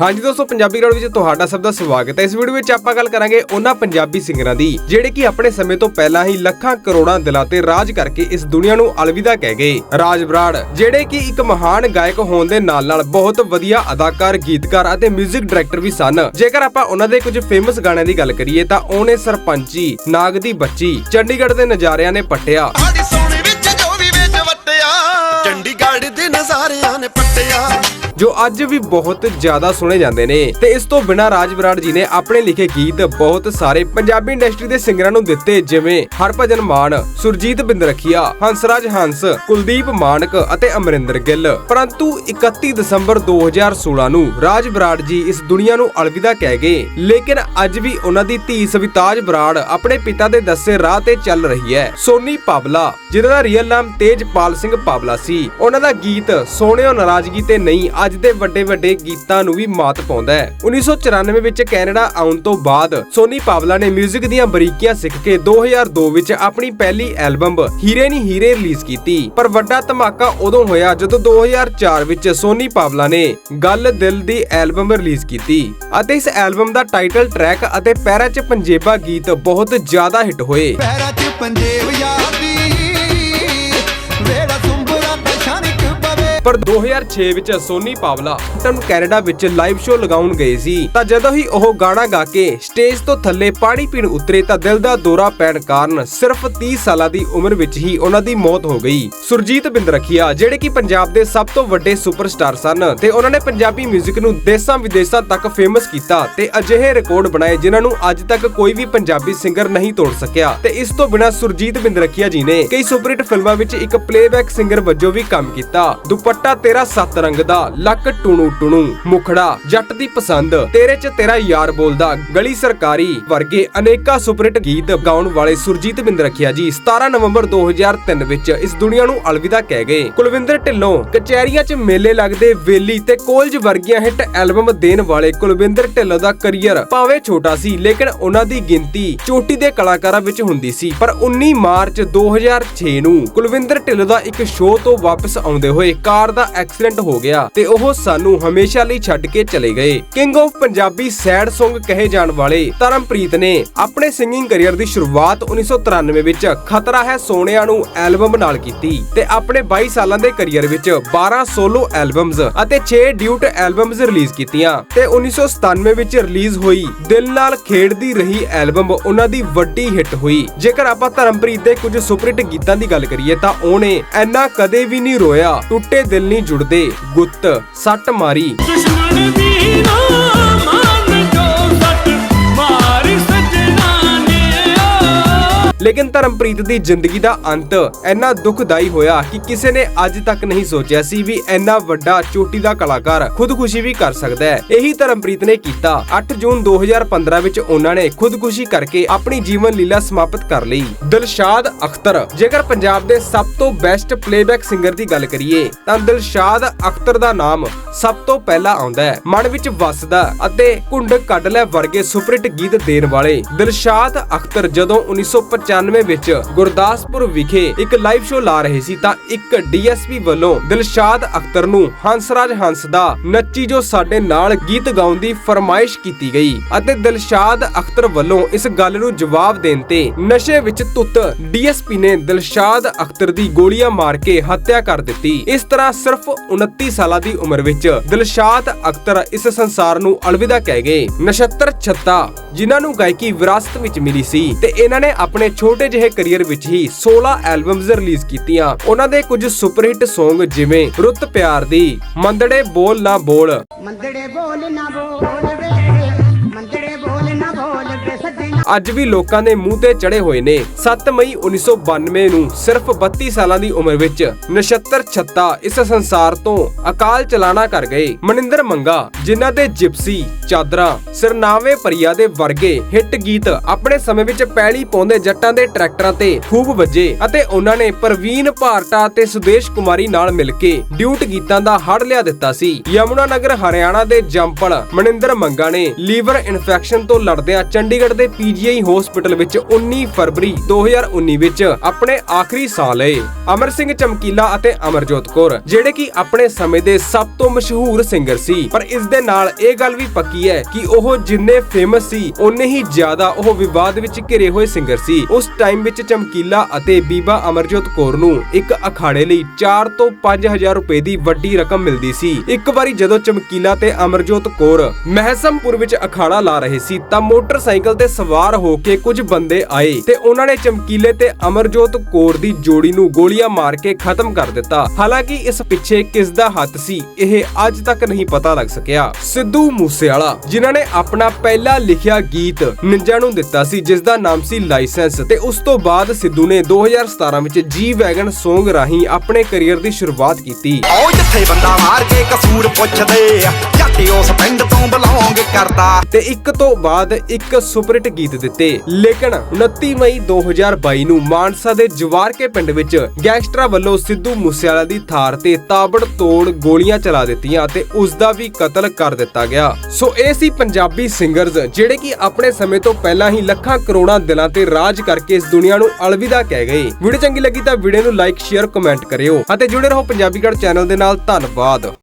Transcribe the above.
ਹਾਂਜੀ ਦੋਸਤੋ, ਪੰਜਾਬੀ ਰੋਡ ਵਿੱਚ ਤੁਹਾਡਾ ਸਭ ਦਾ ਸਵਾਗਤ ਹੈ। ਇਸ ਵੀਡੀਓ ਵਿੱਚ ਆਪਾਂ ਗੱਲ ਕਰਾਂਗੇ ਉਹਨਾਂ ਪੰਜਾਬੀ ਸਿੰਗਰਾਂ ਦੀ, ਜਿਹੜੇ ਕਿ ਆਪਣੇ ਸਮੇਂ ਤੋਂ ਪਹਿਲਾਂ ਹੀ ਲੱਖਾਂ ਕਰੋੜਾਂ ਦਿਲਾਂ ਤੇ ਰਾਜ ਕਰਕੇ ਇਸ ਦੁਨੀਆ ਨੂੰ ਅਲਵਿਦਾ ਕਹਿ ਗਏ। ਰਾਜ ਬਰਾੜ, ਜਿਹੜੇ ਕਿ ਇੱਕ ਮਹਾਨ ਗਾਇਕ ਹੋਣ ਦੇ ਨਾਲ-ਨਾਲ ਬਹੁਤ ਵਧੀਆ ਅਦਾਕਾਰ, ਗੀਤਕਾਰ ਅਤੇ 뮤직 ਡਾਇਰੈਕਟਰ ਵੀ ਸਨ। ਜੇਕਰ ਆਪਾਂ ਉਹਨਾਂ ਦੇ ਕੁਝ ਫੇਮਸ ਗਾਣਿਆਂ ਦੀ ਗੱਲ ਕਰੀਏ ਤਾਂ ਉਹਨੇ ਸਰਪੰਚੀ, ਨਾਗ ਦੀ ਬੱਚੀ, ਚੰਡੀਗੜ੍ਹ ਦੇ ਨਜ਼ਾਰਿਆਂ ਨੇ ਪੱਟਿਆ। ਜੋ ਅੱਜ ਵੀ ਬਹੁਤ ਜ਼ਿਆਦਾ ਸੁਣੇ ਜਾਂਦੇ ਨੇ। ਤੇ ਇਸ ਤੋਂ ਬਿਨਾਂ ਰਾਜ ਬਰਾੜ ਜੀ ਨੇ ਆਪਣੇ ਲਿਖੇ ਗੀਤ ਬਹੁਤ ਸਾਰੇ ਪੰਜਾਬੀ ਇੰਡਸਟਰੀ ਦੇ ਸਿੰਗਰਾਂ ਨੂੰ ਦਿੱਤੇ, ਜਿਵੇਂ ਹਰਭਜਨ ਮਾਨ, ਸੁਰਜੀਤ ਬਿੰਦਰਖੀਆ, ਹੰਸਰਾਜ ਹੰਸ, ਕੁਲਦੀਪ ਮਾਨਕ ਅਤੇ ਅਮਰਿੰਦਰ ਗਿੱਲ। ਪਰੰਤੂ 31 ਦਸੰਬਰ 2016 ਨੂੰ ਰਾਜ ਬਰਾੜ ਜੀ ਇਸ ਦੁਨੀਆ ਨੂੰ ਅਲਵਿਦਾ ਕਹਿ ਗਏ। ਲੇਕਿਨ ਅੱਜ ਵੀ ਉਹਨਾਂ ਦੀ ਧੀ ਸਵਿਤਾਜ ਬਰਾੜ ਆਪਣੇ ਪਿਤਾ ਦੇ ਦੱਸੇ ਰਾਹ ਤੇ ਚੱਲ ਰਹੀ ਹੈ। ਸੋਨੀ ਪਾਵਲਾ ਜਿਹਦਾ ਦਾ ਰੀਅਲ ਨਾਮ ਤੇਜਪਾਲ ਸਿੰਘ ਪਾਵਲਾ ਸੀ, ਉਹਨਾਂ ਦਾ ਗੀਤ ਸੋਹਣਿਓ ਨਾਰਾਜ਼ਗੀ ਤੇ ਨਹੀਂ ਅੱਜ ਦੇ ਵੱਡੇ ਵੱਡੇ ਗੀਤਾਂ ਨੂੰ ਵੀ ਮਾਤ ਪਾਉਂਦਾ ਹੈ। 1994 ਵਿੱਚ ਕੈਨੇਡਾ ਆਉਣ ਤੋਂ ਬਾਅਦ ਸੋਨੀ ਪਾਵਲਾ ਨੇ 뮤직 ਦੀਆਂ ਬਰੀਕੀਆਂ ਸਿੱਖ ਕੇ 2002 ਵਿੱਚ ਆਪਣੀ ਪਹਿਲੀ ਐਲਬਮ ਹੀਰੇ ਨੀ ਹੀਰੇ ਰਿਲੀਜ਼ ਕੀਤੀ। ਪਰ ਵੱਡਾ ਧਮਾਕਾ ਉਦੋਂ ਹੋਇਆ ਜਦੋਂ 2004 ਵਿੱਚ ਸੋਨੀ ਪਾਵਲਾ ਨੇ ਗੱਲ ਦਿਲ ਦੀ ਐਲਬਮ ਰਿਲੀਜ਼ ਕੀਤੀ ਅਤੇ ਇਸ ਐਲਬਮ ਦਾ ਟਾਈਟਲ ਟਰੈਕ ਅਤੇ ਪੈਰਾ 'ਚ ਪੰਜੇਬਾ ਗੀਤ ਬਹੁਤ ਜ਼ਿਆਦਾ ਹਿੱਟ ਹੋਏ। ਪੈਰਾਂ 'ਚ ਪੰਜੇਬ ਪਰ 2006 ਵਿੱਚ ਸੋਨੀ ਪਾਵਲਾ ਟਨ ਕੈਨੇਡਾ ਵਿੱਚ ਲਾਈਵ ਸ਼ੋਅ ਲਗਾਉਣ ਗਏ ਸੀ। ਤਾਂ ਜਦੋਂ ਹੀ ਉਹ ਗਾਣਾ ਗਾ ਕੇ ਸਟੇਜ ਤੋਂ ਥੱਲੇ ਪਾਣੀ ਪੀਣ ਉਤਰੇ ਤਾਂ ਦਿਲ ਦਾ ਦੌਰਾ ਪੈਣ ਕਾਰਨ ਸਿਰਫ 30 ਸਾਲਾਂ ਦੀ ਉਮਰ ਵਿੱਚ ਹੀ ਉਹਨਾਂ ਦੀ ਮੌਤ ਹੋ ਗਈ। ਸੁਰਜੀਤ ਬਿੰਦਰਖੀਆ, ਜਿਹੜੇ ਕਿ ਪੰਜਾਬ ਦੇ ਸਭ ਤੋਂ ਵੱਡੇ ਸੁਪਰਸਟਾਰ ਸਨ ਤੇ ਉਹਨਾਂ ਨੇ ਪੰਜਾਬੀ 뮤직 ਨੂੰ ਦੇਸ਼ਾਂ ਵਿਦੇਸ਼ਾਂ ਤੱਕ ਫੇਮਸ ਕੀਤਾ ਤੇ ਅਜਿਹੇ ਰਿਕਾਰਡ ਬਣਾਏ ਜਿਨ੍ਹਾਂ ਨੂੰ ਅੱਜ ਤੱਕ ਕੋਈ ਵੀ ਪੰਜਾਬੀ ਸਿੰਗਰ ਨਹੀਂ ਤੋੜ ਸਕਿਆ। ਤੇ ਇਸ ਤੋਂ ਬਿਨਾਂ ਸੁਰਜੀਤ ਬਿੰਦਰਖੀਆ ਜੀ ਨੇ ਕਈ ਸੁਪਰਹਿੱਟ ਫਿਲਮਾਂ ਵਿੱਚ ਇੱਕ ਪਲੇਬੈਕ ਸਿੰਗਰ ਵਜੋਂ ਵੀ ਕੰਮ ਕੀਤਾ। ਦੁਪੱਟਾ ਤੇਰਾ ਸੱਤ ਰੰਗ ਦਾ, ਲੱਕ ਟੁਣੂ ਟੁਣੂ, ਮੁਖੜਾ, ਜੱਟ ਦੀ ਪਸੰਦ। ਤੇਰੇ ਚ ਤੇਰਾ ਯਾਰ ਬੋਲਦਾ, ਗਲੀ ਸਰਕਾਰੀ ਵਰਗੇ ਅਨੇਕਾਂ ਸੁਪਰਹਿੱਟ ਗੀਤ ਗਾਉਣ ਵਾਲੇ ਸੁਰਜੀਤ ਬਿੰਦਰਖੀਆ ਜੀ 17 ਨਵੰਬਰ 2003 ਵਿੱਚ ਇਸ ਦੁਨੀਆ ਨੂੰ ਅਲਵਿਦਾ ਕਹਿ ਗਏ। ਕੁਲਵਿੰਦਰ ਢਿੱਲੋਂ, ਕਚਹਿਰੀਆਂ 'ਚ ਮੇਲੇ ਲੱਗਦੇ ਵੇਲੀ ਤੇ ਕੋਲਜ ਵਰਗੀਆਂ ਹਿੱਟ ਐਲਬਮ ਦੇਣ ਵਾਲੇ ਕੁਲਵਿੰਦਰ ਢਿੱਲੋਂ ਦਾ ਕਰੀਅਰ ਭਾਵੇਂ ਛੋਟਾ ਸੀ, ਲੇਕਿਨ ਉਹਨਾਂ ਦੀ ਗਿਣਤੀ ਚੋਟੀ ਦੇ ਕਲਾਕਾਰਾਂ ਵਿੱਚ ਹੁੰਦੀ ਸੀ। ਪਰ 19 ਮਾਰਚ 2006 ਨੂੰ ਕੁਲਵਿੰਦਰ ਢਿੱਲੋਂ ਦਾ ਇੱਕ ਸ਼ੋਅ ਤੋਂ ਵਾਪਸ ਆਉਂਦੇ ਹੋਏ ਕਾਰ ਦਾ ਐਕਸੀਡੈਂਟ ਹੋ ਗਿਆ ਤੇ ਉਹ ਸਾਨੂੰ ਹਮੇਸ਼ਾ ਲਈ ਛੱਡ ਕੇ ਚਲੇ ਗਏ। King of Punjabi sad Song ਕਹੇ ਜਾਣ ਵਾਲੇ ਧਰਮਪ੍ਰੀਤ ਨੇ ਆਪਣੇ ਸਿੰਗਿੰਗ ਕੈਰੀਅਰ ਦੀ ਸ਼ੁਰੂਆਤ 1993 ਵਿੱਚ ਖਤਰਾ ਹੈ ਸੋਹਣਿਆਂ ਨੂੰ ਐਲਬਮ ਨਾਲ ਕੀਤੀ ਤੇ ਆਪਣੇ 22 ਸਾਲਾਂ ਦੇ ਕੈਰੀਅਰ ਵਿੱਚ 12 ਸੋਲੋ ਐਲਬਮਸ ਅਤੇ 6 ਡਿਊਟ ਐਲਬਮਸ ਰਿਲੀਜ਼ ਕੀਤੀਆਂ ਤੇ 1997 ਵਿੱਚ ਰਿਲੀਜ਼ ਹੋਈ ਦਿਲ ਨਾਲ ਖੇਡਦੀ ਰਹੀ ਐਲਬਮ ਉਹਨਾਂ ਦੀ ਵੱਡੀ ਹਿੱਟ ਹੋਈ। ਜੇਕਰ ਆਪਾਂ ਧਰਮਪ੍ਰੀਤ ਦੇ ਕੁਝ ਸੁਪਰਹਿੱਟ ਗੀਤਾਂ ਦੀ ਗੱਲ ਕਰੀਏ ਤਾਂ ਉਹਨੇ ਐਨਾ ਕਦੇ ਵੀ ਨਹੀਂ ਰੋਇਆ, ਟੁੱਟੇ ਦਿਲ ਨਹੀਂ ਜੁੜਦੇ ਗੁੱਤ ਸੱਟ ਮਾਰੀ। ਦੁਸ਼ਮਣ ਦੀ ਨਾ ਲੇਕਿਨ ਧਰਮਪ੍ਰੀਤ ਦੀ ਜ਼ਿੰਦਗੀ ਦਾ ਅੰਤ ਇੰਨਾ ਦੁਖਦਾਈ ਹੋਇਆ ਕਿ ਕਿਸੇ ਨੇ ਅੱਜ ਤੱਕ ਨਹੀਂ ਸੋਚਿਆ ਸੀ ਵੀ ਇੰਨਾ ਵੱਡਾ ਚੋਟੀ ਦਾ ਕਲਾਕਾਰ ਖੁਦਕੁਸ਼ੀ ਵੀ ਕਰ ਸਕਦਾ ਹੈ। ਇਹੀ ਧਰਮਪ੍ਰੀਤ ਨੇ ਕੀਤਾ। 8 ਜੂਨ 2015 ਵਿੱਚ ਉਹਨਾਂ ਨੇ ਖੁਦਕੁਸ਼ੀ ਕਰਕੇ ਆਪਣੀ ਜੀਵਨ ਲੀਲਾ ਸਮਾਪਤ ਕਰ ਲਈ। ਦਿਲਸ਼ਾਦ ਅਖਤਰ। ਜੇਕਰ ਪੰਜਾਬ ਦੇ ਸਭ ਤੋਂ ਬੈਸਟ ਪਲੇਬੈਕ ਸਿੰਗਰ ਦੀ ਗੱਲ ਕਰੀਏ, ਤਾਂ ਦਿਲਸ਼ਾਦ ਅਖਤਰ ਦਾ ਨਾਮ ਸਭ ਤੋਂ ਪਹਿਲਾਂ ਆਉਂਦਾ ਹੈ। ਮਨ ਵਿੱਚ ਵੱਸਦਾ ਅਤੇ ਕੁੰਡ ਕੱਢ ਲੈ ਵਰਗੇ ਸੁਪਰਹਿੱਟ ਗੀਤ ਦੇਣ ਵਾਲੇ ਦਿਲਸ਼ਾਦ ਅਖਤਰ ਜਦੋਂ 1995 ਵਿੱਚ ਗੁਰਦਾਸਪੁਰ ਵਿਖੇ ਇੱਕ ਲਾਈਵ ਸ਼ੋਅ ਲਾ ਰਹੇ ਸੀ ਤਾਂ ਇੱਕ ਡੀਐਸਪੀ ਵੱਲੋਂ ਦਿਲਸ਼ਾਦ ਅਖਤਰ ਨੂੰ ਹੰਸਰਾਜ ਹੰਸ ਦਾ ਨੱਚੀ ਜੋ ਸਾਡੇ ਨਾਲ ਗੀਤ ਗਾਉਣ ਦੀ ਫਰਮਾਇਸ਼ ਕੀਤੀ ਗਈ ਅਤੇ ਦਿਲਸ਼ਾਦ ਅਖਤਰ ਵੱਲੋਂ ਇਸ ਗੱਲ ਨੂੰ ਜਵਾਬ ਦੇਣ ਤੇ ਨਸ਼ੇ ਵਿੱਚ ਤੁੱਤ ਡੀਐਸਪੀ ਨੇ ਦਿਲਸ਼ਾਦ ਅਖਤਰ ਦੀ ਗੋਲੀਆਂ ਮਾਰ ਕੇ ਹੱਤਿਆ ਕਰ ਦਿੱਤੀ। ਇਸ ਤਰ੍ਹਾਂ ਸਿਰਫ 29 ਸਾਲਾਂ ਦੀ ਉਮਰ ਵਿੱਚ ਦਿਲਸ਼ਾਦ ਅਖਤਰ ਇਸ ਸੰਸਾਰ ਨੂੰ ਅਲਵਿਦਾ ਕਹਿ ਗਏ। ਨਛੱਤਰ ਛੱਤਾ ਜਿਨ੍ਹਾਂ ਨੂੰ ਗਾਇਕੀ ਵਿਰਾਸਤ ਵਿੱਚ ਮਿਲੀ ਸੀ ਤੇ ਇਹਨਾਂ ਨੇ ਆਪਣੇ ਛੋਟੇ ਜਿਹੇ ਕੈਰੀਅਰ ਵਿੱਚ ਹੀ 16 ਐਲਬਮਸ ਰਿਲੀਜ਼ ਕੀਤੀਆਂ। ਉਹਨਾਂ ਦੇ ਕੁਝ ਸੁਪਰਹਿੱਟ Song ਜਿਵੇਂ, ਰੁੱਤ ਪਿਆਰ ਦੀ, ਮੰਦੜੇ ਬੋਲ ਨਾ ਬੋਲ। ਮੰਦੜੇ ਬੋਲ ਨਾ ਬੋਲ ਵੇ। ਅੱਜ ਵੀ ਲੋਕਾਂ ਦੇ ਮੂੰਹ ਤੇ ਚੜੇ ਹੋਏ ਨੇ। 7 ਮਈ 1992 ਨੂੰ ਸਿਰਫ 32 ਸਾਲਾਂ ਦੀ ਉਮਰ ਵਿੱਚ ਨਛੱਤਰ ਛੱਤਾ ਇਸ ਸੰਸਾਰ ਤੋਂ ਅਕਾਲ ਚਲਾਣਾ ਕਰ ਗਏ। ਮਨਿੰਦਰ ਮੰਗਾ, ਜਿਨ੍ਹਾਂ ਦੇ ਜਿਪਸੀ, ਚਾਦਰਾਂ, ਸਿਰਨਾਵੇ ਪਰੀਆ ਦੇ ਵਰਗੇ ਹਿੱਟ ਗੀਤ ਆਪਣੇ ਸਮੇਂ ਵਿੱਚ ਪਹਿਲੀ ਪਾਉਂਦੇ ਜੱਟਾਂ ਦੇ ਟਰੈਕਟਰਾਂ ਤੇ ਖੂਬ ਵੱਜੇ ਅਤੇ ਉਹਨਾਂ ਨੇ ਪ੍ਰਵੀਨ ਭਾਰਟਾ ਤੇ ਸੁਦੇਸ਼ ਕੁਮਾਰੀ ਨਾਲ ਮਿਲ ਕੇ ਡਿਊਟ ਗੀਤਾਂ ਦਾ ਹੜ ਲਿਆ ਦਿੱਤਾ ਸੀ। ਯਮੁਨਾ ਨਗਰ, ਹਰਿਆਣਾ ਦੇ ਜੰਪਲ ਮਨਿੰਦਰ ਮੰਗਾ ਨੇ ਲੀਵਰ ਇਨਫੈਕਸ਼ਨ ਤੋਂ ਲੜਦਿਆਂ ਚੰਡੀਗੜ੍ਹ ਦੇ ਪੀ ਪੀਜੀਆਈ ਹਸਪੀਟਲ ਵਿੱਚ 19 ਫਰਵਰੀ 2019 ਵਿੱਚ ਆਪਣੇ ਆਖਰੀ ਸਾਹ ਲਏ। ਅਮਰ ਸਿੰਘ ਚਮਕੀਲਾ ਅਤੇ ਅਮਰਜੋਤ ਕੌਰ, ਜਿਹੜੇ ਕਿ ਆਪਣੇ ਸਮੇਂ ਦੇ ਸਭ ਤੋਂ ਮਸ਼ਹੂਰ ਸਿੰਗਰ ਸੀ। ਪਰ ਇਸ ਦੇ ਨਾਲ ਇਹ ਗੱਲ ਵੀ ਪੱਕੀ ਹੈ ਕਿ ਉਹ ਜਿੰਨੇ ਫੇਮਸ ਸੀ ਉਨੇ ਹੀ ਜ਼ਿਆਦਾ ਉਹ ਵਿਵਾਦ ਵਿੱਚ ਘਿਰੇ ਹੋਏ ਸਿੰਗਰ ਸੀ। ਉਸ ਟਾਈਮ ਵਿੱਚ ਚਮਕੀਲਾ ਅਤੇ ਬੀਬਾ ਅਮਰਜੋਤ ਕੌਰ ਨੂੰ ਇੱਕ ਅਖਾੜੇ ਲਈ 4 ਤੋਂ 5000 ਰੁਪਏ ਦੀ ਵੱਡੀ ਰਕਮ ਮਿਲਦੀ ਸੀ। ਇੱਕ ਵਾਰੀ ਜਦੋਂ ਚਮਕੀਲਾ ਤੇ ਅਮਰਜੋਤ ਕੌਰ ਮਹਿਸਮਪੁਰ ਵਿੱਚ ਅਖਾੜਾ ਲਾ ਰਹੇ ਸੀ, ਤਾਂ ਮੋਟਰਸਾਈਕਲ ਤੇ ਸਵਾਰ ਹੋ ਕੇ ਕੁਝ ਬੰਦੇ ਆਏ ਤੇ ਉਹਨਾਂ ਨੇ ਚਮਕੀਲੇ ਤੇ ਅਮਰਜੋਤ ਕੌਰ ਦੀ ਜੋੜੀ ਨੂੰ ਗੋਲੀਆਂ ਮਾਰ ਕੇ ਖਤਮ ਕਰ ਦਿੱਤਾ। ਹਾਲਾਂਕਿ ਇਸ ਪਿੱਛੇ ਕਿਸ ਦਾ ਹੱਥ ਸੀ ਇਹ ਅੱਜ ਤੱਕ ਨਹੀਂ ਪਤਾ ਲੱਗ ਸਕਿਆ। ਸਿੱਧੂ ਮੂਸੇਵਾਲਾ ਜਿਨ੍ਹਾਂ ਨੇ ਆਪਣਾ ਪਹਿਲਾ ਲਿਖਿਆ ਗੀਤ ਨਿੰਜਾ ਨੂੰ ਦਿੱਤਾ ਸੀ ਜਿਸ ਦਾ ਨਾਮ ਸੀ ਲਾਇਸੈਂਸ ਤੇ ਉਸ ਤੋਂ ਬਾਅਦ ਸਿੱਧੂ ਨੇ 2017 ਵਿੱਚ ਜੀ ਵੈਗਨ Song ਰਾਹੀਂ ਆਪਣੇ ਕੈਰੀਅਰ ਦੀ ਸ਼ੁਰੂਆਤ ਕੀਤੀ। ਉਹ ਜਿੱਥੇ ਬੰਦਾ ਮਾਰ ਕੇ ਕਸੂਰ ਪੁੱਛਦੇ ਜੱਟ ਉਸ ਪਿੰਡ ਤੋਂ ਬਿਲੋਂਗ ਕਰਦਾ। ਤੇ ਇੱਕ ਤੋਂ ਬਾਅਦ ਇੱਕ ਸੁਪਰਹਿੱਟ ਗੀਤ ਦਿੱਤੇ। ਲੇਕਿਨ 29 ਮਈ 2022 ਨੂੰ ਮਾਨਸਾ ਦੇ ਜਵਾਰਕੇ ਪਿੰਡ ਵਿੱਚ ਗੈਂਗਸਟਰਾਂ ਵੱਲੋਂ ਸਿੱਧੂ ਮੂਸੇਵਾਲਾ ਦੀ ਥਾਰ ਤੇ ਤਾਬੜ-ਤੋੜ ਗੋਲੀਆਂ ਚਲਾ ਦਿੱਤੀਆਂ ਤੇ ਉਸ ਦਾ ਵੀ ਕਤਲ ਕਰ ਦਿੱਤਾ ਗਿਆ। ਸੋ ਇਹ ਸੀ ਪੰਜਾਬੀ ਸਿੰਗਰਜ਼, ਜਿਹੜੇ ਕਿ ਆਪਣੇ ਸਮੇਂ ਤੋਂ ਪਹਿਲਾਂ ਹੀ ਲੱਖਾਂ ਕਰੋੜਾਂ ਦਿਲਾਂ ਤੇ ਰਾਜ ਕਰਕੇ ਇਸ ਦੁਨੀਆ ਨੂੰ ਅਲਵਿਦਾ ਕਹਿ ਗਏ। ਵੀਡੀਓ ਚੰਗੀ ਲੱਗੀ ਤਾਂ ਵੀਡੀਓ ਨੂੰ ਲਾਈਕ, ਸ਼ੇਅਰ, ਕਮੈਂਟ ਕਰਿਓ। ਅਤੇ ਜੁੜੇ ਰਹੋ ਪੰਜਾਬੀ ਗੜ ਚੈਨਲ ਦੇ ਨਾਲ। ਧੰਨਵਾਦ।